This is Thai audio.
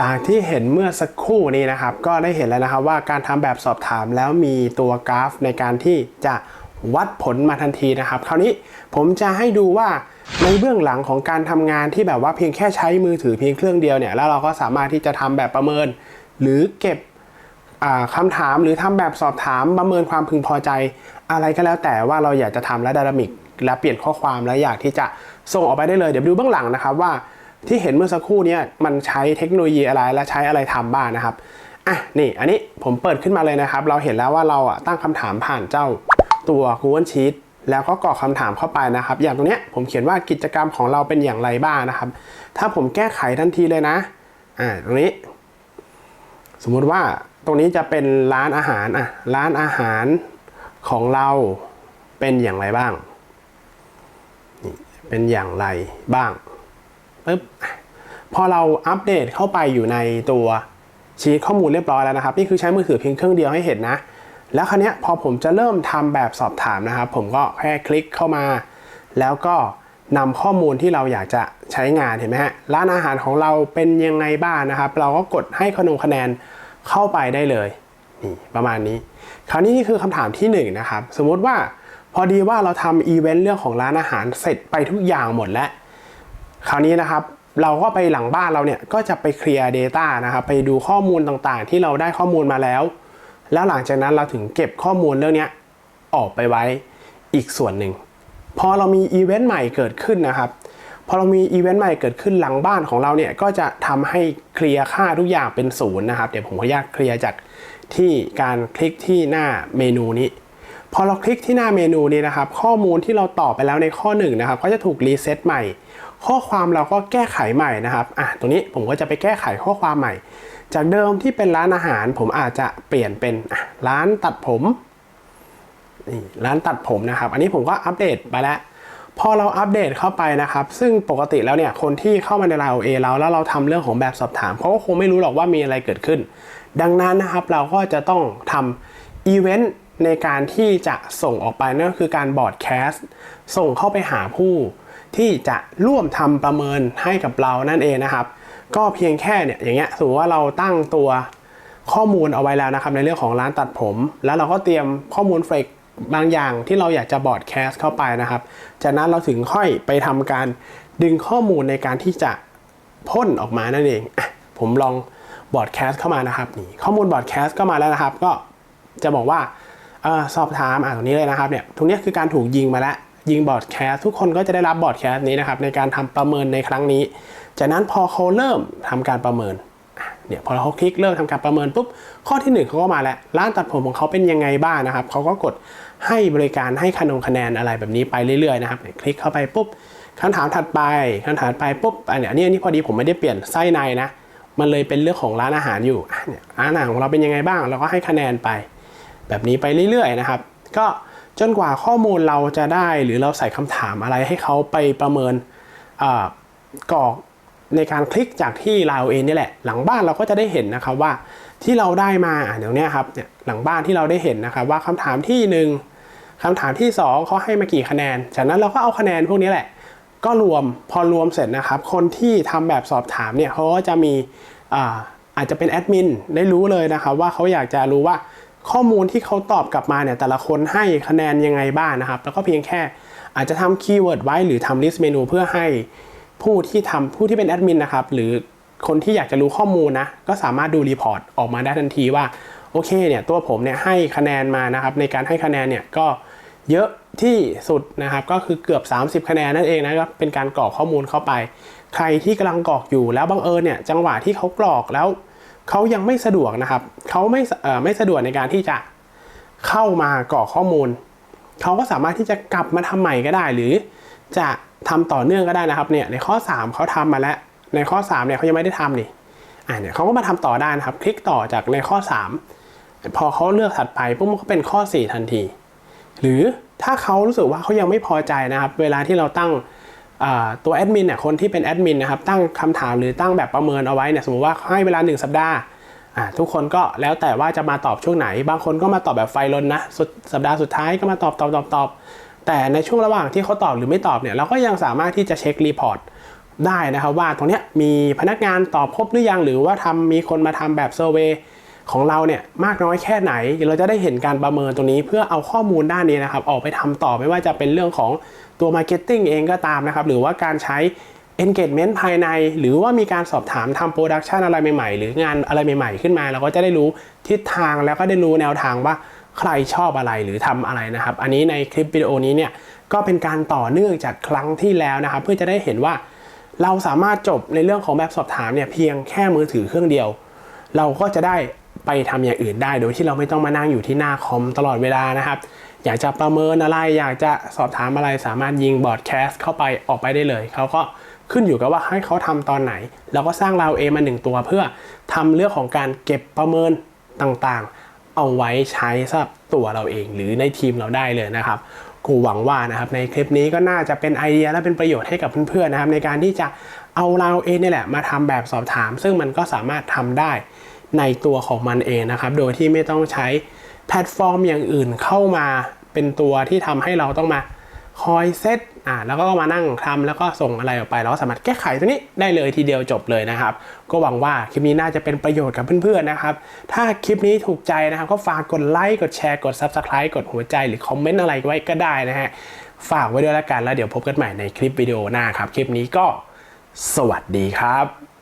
จากที่เห็นเมื่อสักครู่นี้นะครับ ก็ได้เห็นแล้วนะครับว่าการทำแบบสอบถามแล้วมีตัวกราฟในการที่จะวัดผลมาทันทีนะครับ คราวนี้ผมจะให้ดูว่าในเบื้องหลังของการทำงานที่แบบว่าเพียงแค่ใช้มือถือเพียงเครื่องเดียวเนี่ยแล้วเราก็สามารถที่จะทำแบบประเมิน หรือเก็บอ่าคำถามหรือทำแบบสอบถามประเมินความพึงพอใจ อะไรก็แล้วแต่ว่าเราอยากจะทำและดารามิก และเปลี่ยนข้อความและอยากที่จะส่งออกไปได้เลย เดี๋ยวดูเบื้องหลังนะครับว่า ที่เห็นเมื่อสักครู่นี้มันใช้เทคโนโลยีอะไรและใช้อะไรทำบ้างนะครับอะนี่อันนี้ผมเปิดขึ้นมาเลยนะครับ เราเห็นแล้วว่าเราอะตั้งคำถามผ่านเจ้าตัว Google Sheet แล้วก็กรอกคำถามเข้าไปนะครับ อย่างตรงเนี้ยผมเขียนว่ากิจกรรมของเราเป็นอย่างไรบ้างนะครับ ถ้าผมแก้ไขทันทีเลยนะอ่าตรงนี้ สมมุติว่าตรงนี้จะเป็นร้านอาหารอะร้านอาหารของเราเป็นอย่างไรบ้างนี่เป็นอย่างไรบ้าง ปึ๊บพอเราอัปเดตเข้าไปอยู่ในตัวชีทข้อมูลเรียบร้อยแล้วนะครับนี่คือใช้มือถือเพียงเครื่องเดียวให้เห็นนะ แล้วคราวนี้พอผมจะเริ่มทำแบบสอบถามนะครับ ผมก็แค่คลิกเข้ามา แล้วก็นำข้อมูลที่เราอยากจะใช้งานเห็นไหมฮะร้านอาหารของเราเป็นยังไงบ้างนะครับ เราก็กดให้คะนงคะแนนเข้าไปได้เลยนี่ประมาณนี้ คราวนี้นี่คือคำถามที่1นงนะครับสมมุติว่าพอดีว่าเราทำอีเวนต์เรื่องของร้านอาหารเสร็จไปทุกอย่างหมดแล้ว คราวนี้นะครับเราก็ไปหลังบ้านเราเนี่ยก็จะไปเคลียร์ Data นะครับไปดูข้อมูลต่างๆ ที่เราได้ข้อมูลมาแล้ว แล้วหลังจากนั้นเราถึงเก็บข้อมูลเรื่องนี้ออกไปไว้อีกส่วนหนึ่งพอเรามีอีเวนต์ใหม่เกิดขึ้นนะครับพอเรามีอีเวนต์ใหม่เกิดขึ้นหลังบ้านของเราเนี่ยก็จะทำให้เคลียร์ค่าทุกอย่างเป็นศูนย์นะครับเดี๋ยวผมขออนุญาตเคลียร์จากที่การคลิกที่หน้าเมนูนี้ พอเราคลิกที่หน้าเมนูนี้นะครับ ข้อมูลที่เราตอบไปแล้วในข้อ1นงนะครับก็จะถูกรีเซ็ตใหม่ ข้อความเราก็แก้ไขใหม่นะครับอะตรงนี้ผมก็จะไปแก้ไขข้อความใหม่ จากเดิมที่เป็นร้านอาหาร ผมอาจจะเปลี่ยนเป็นร้านตัดผมนี่ร้านตัดผมนะครับ อันนี้ผมก็อัปเดตไปแล้วพอเราอัปเดตเข้าไปนะครับ ซึ่งปกติแล้วเนี่ยคนที่เข้ามาใน Line OA เราแล้วเราทำเรื่องของแบบสอบถามเขาก็คงไม่รู้หรอกว่ามีอะไรเกิดขึ้น ดังนั้นนะครับเราก็จะต้องทำอีเวนต์ในการที่จะส่งออกไปนั่นก็คือการบอร์ดแคสต์ส่งเข้าไปหาผู้ ที่จะร่วมทำประเมินให้กับเรานั่นเองนะครับ ก็เพียงแค่เนี่ยอย่างเงี้ยสมมติว่าเราตั้งตัวข้อมูลเอาไว้แล้วนะครับในเรื่องของร้านตัดผม แล้วเราก็เตรียมข้อมูลเฟกบางอย่างที่เราอยากจะบอร์ดแคสต์เข้าไปนะครับ จากนั้นเราถึงค่อยไปทำการดึงข้อมูลในการที่จะพ่นออกมานั่นเองอผมลองบอร์ดแคสต์เข้ามานะครับนี่ข้อมูลบอร์ดแคสต์ก็มาแล้วนะครับ ก็จะบอกว่าออสอบถามอ่าตรงนี้เลยนะครับเนี่ยตรงนี้คือการถูกยิงมาแล้ว ยิงบอร์ดแคสทุกคนก็จะได้รับบอร์ดแคสนี้นะครับในการทำประเมินในครั้งนี้ จากนั้นพอเขาเริ่มทำการประเมินเนี่ยพอเขาคลิกเริ่มทำการประเมินปุ๊บข้อที่หนึ่งเขาก็มาแล้วร้านตัดผมของเขาเป็นยังไงบ้างนะครับเขาก็กดให้บริการให้คะนงคะแนนอะไรแบบนี้ไปเรื่อยๆนะครับคลิกเข้าไปปุ๊บคำถามถัดไปคำถามไปปุ๊บอันนี้อันนี้พอดีผมไม่ได้เปลี่ยนไส้ในนะมันเลยเป็นเรื่องของร้านอาหารอยู่เนี่ยร้านอาหารของเราเป็นยังไงบ้าง เราก็ให้คะแนนไป แบบนี้ไปเรื่อยๆนะครับ ก็ จนกว่าข้อมูลเราจะได้หรือเราใส่คำถามอะไรให้เขาไปประเมินกรอกในการคลิกจากที่เราเองนี่แหละ หลังบ้านเราก็จะได้เห็นนะครับว่าที่เราได้มาเดี๋ยวนี้ครับเนี่ยหลังบ้านที่เราได้เห็นนะครับว่าคำถามที่หนึ่งคำถามที่สองเขาให้มากี่คะแนน จากนั้นเราก็เอาคะแนนพวกนี้แหละ ก็รวมพอรวมเสร็จนะครับ คนที่ทำแบบสอบถามเนี่ยเขาก็จะมีอาอาจจะเป็นแอดมินได้รู้เลยนะครับว่าเขาอยากจะรู้ว่า ข้อมูลที่เขาตอบกลับมาเนี่ยแต่ละคนให้คะแนนยังไงบ้างนะครับ แล้วก็เพียงแค่อาจจะทำคีย์เวิร์ดไว้หรือทำลิสต์เมนูเพื่อให้ผู้ที่ทำผู้ที่เป็นแอดมินนะครับหรือคนที่อยากจะรู้ข้อมูลนะก็สามารถดูรีพอร์ตออกมาได้ทันทีว่าโอเคเนี่ยตัวผมเนี่ยให้คะแนนมานะครับในการให้คะแนนเนี่ยก็เยอะที่สุดนะครับก็คือเกือบ 30 คะแนนนั่นเองนะครับเป็นการกรอกข้อมูลเข้าไป ใครที่กำลังกรอกอยู่แล้วบังเอิญเนี่ยจังหวะที่เขากรอกแล้ว เขายังไม่สะดวกนะครับเขาไม่ไม่สะดวกในการที่จะเข้ามากรอข้อมูล เขาก็สามารถที่จะกลับมาทำใหม่ก็ได้ หรือจะทำต่อเนื่องก็ได้นะครับเนี่ยในข้อ 3 เขาทำมาแล้ว ในข้อ3เนี่ยเขายังไม่ได้ทำนี่อ่าเนี่ยเขาก็มาทำต่อได้นะครับ คลิกต่อจากในข้อ 3 พอเขาเลือกถัดไปปุ๊บมันก็เป็นข้อ 4 ทันที หรือถ้าเขารู้สึกว่าเขายังไม่พอใจนะครับ เวลาที่เราตั้ง ตัวแอดมินเนี่ยคนที่เป็นแอดมินนะครับตั้งคำถามหรือตั้งแบบประเมินเอาไว้เนี่ยสมมติว่าให้เวลา 1 สัปดาห์ทุกคนก็แล้วแต่ว่าจะมาตอบช่วงไหน บางคนก็มาตอบแบบไฟลนนะสสัปดาห์สุดท้ายก็มาตอบตอบตอบตอบแต่ในช่วงระหว่างที่เขาตอบหรือไม่ตอบเนี่ยเราก็ยังสามารถที่จะเช็ครีพอร์ตได้นะครับว่าตรงเนี้ยมีพนักงานตอบครบหรือยังหรือว่าทำมีคนมาทำแบบเซอร์เวย ของเราเนี่ยมากน้อยแค่ไหนเราจะได้เห็นการประเมินตรงนี้ เพื่อเอาข้อมูลด้านนี้นะครับ ออกไปทำต่อไม่ว่าจะเป็นเรื่องของตัว Marketing เองก็ตามนะครับ หรือว่าการใช้ engagement ภายใน หรือว่ามีการสอบถามทำโปรดักชันอะไรใหม่ๆ หรืองานอะไรใหม่ๆ ขึ้นมา เราก็จะได้รู้ทิศทางแล้วก็ได้รู้แนวทางว่าใครชอบอะไรหรือทำอะไรนะครับ อันนี้ในคลิปวิดีโอนี้เนี่ยก็เป็นการต่อเนื่องจากครั้งที่แล้วนะครับ เพื่อจะได้เห็นว่า เราสามารถจบในเรื่องของแบบสอบถามเนี่ยเพียงแค่มือถือเครื่องเดียว เราก็จะได้ ไปทำอย่างอื่นได้ โดยที่เราไม่ต้องมานั่งอยู่ที่หน้าคอมตลอดเวลานะครับ อยากจะประเมินอะไร อยากจะสอบถามอะไรสามารถยิงบอร์ดแคสต์เข้าไปออกไปได้เลย เขาก็ขึ้นอยู่กับว่าให้เขาทำตอนไหนเราก็สร้างเราเองมาหนึ่งตัวเพื่อทำเรื่องของการเก็บประเมินต่างๆ เอาไว้ใช้สำหรับตัวเราเอง หรือในทีมเราได้เลยนะครับกูหวังว่านะครับในคลิปนี้ก็น่าจะเป็นไอเดียและเป็นประโยชน์ให้กับเพื่อนๆนะครับในการที่จะเอาเราเองนี่แหละมาทำแบบสอบถาม ซึ่งมันก็สามารถทำได้ ในตัวของมันเองนะครับ โดยที่ไม่ต้องใช้แพลตฟอร์มอย่างอื่นเข้ามาเป็นตัวที่ทำให้เราต้องมาคอยเซตอ่าแล้วก็มานั่งทำแล้วก็ส่งอะไรออกไปเราสามารถแก้ไขตัวนี้ได้เลยทีเดียวจบเลยนะครับ ก็หวังว่าคลิปนี้น่าจะเป็นประโยชน์กับเพื่อนๆนะครับ ถ้าคลิปนี้ถูกใจนะครับ ก็ฝากกดไลค์กดแชร์กด Subscribe กดหัวใจหรือคอมเมนต์อะไรไว้ก็ได้นะฮะฝากไว้ด้วยแล้วกันแล้วเดี๋ยวพบกันใหม่ในคลิปวิดีโอหน้าครับ คลิปนี้ก็สวัสดีครับ